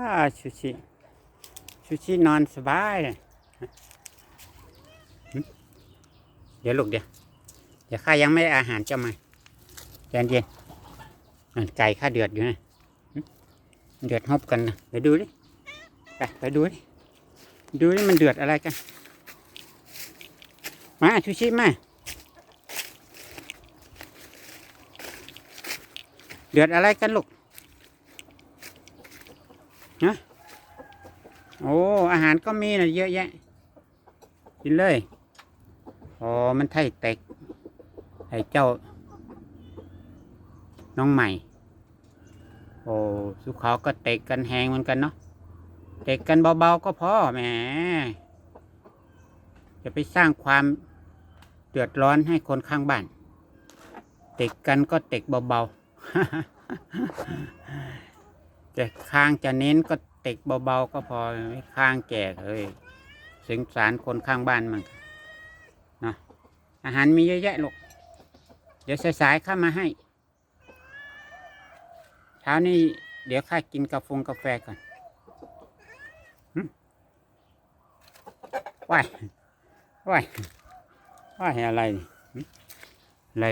อ่าชูชิชูชินอนสบายเลยเดี๋ยวลูกเดี๋ยวเดี๋ยวข้ายังไม่ได้อาหารเจ้ามาเย็นเย็นๆนั่นไก่ข้าเดือดอยู่นะเดือดฮบกันนะไปดูดิไปไปดูดิดูนี่มันเดือดอะไรกัน มาชูชิมาเดือดอะไรกันลูก ฮะโอ้อาหารก็มีนะเยอะแยะ กินเลยอ๋อมันไทยเต็กไอ้เจ้า น้องใหม่ โอ้สุเขาก็เตะกันแหงเหมือนกันเนาะเตะกันเบาๆก็พอแหมจะไปสร้างความเดือดร้อนให้คนข้างบ้านเตะกันก็เตะเบาๆ จะข้างจะเน้นก็เตะเบาๆก็พอไม่ข้างแก่เลยสงสารคนข้างบ้านมันเนาะอาหารมีเยอะแยะลูกเดี๋ยวสายๆข้ามาให้ เช้านี้เดี๋ยวข้ากินกาแฟกาแฟก่อนว่ายว่ายว่ายอะไรอะไร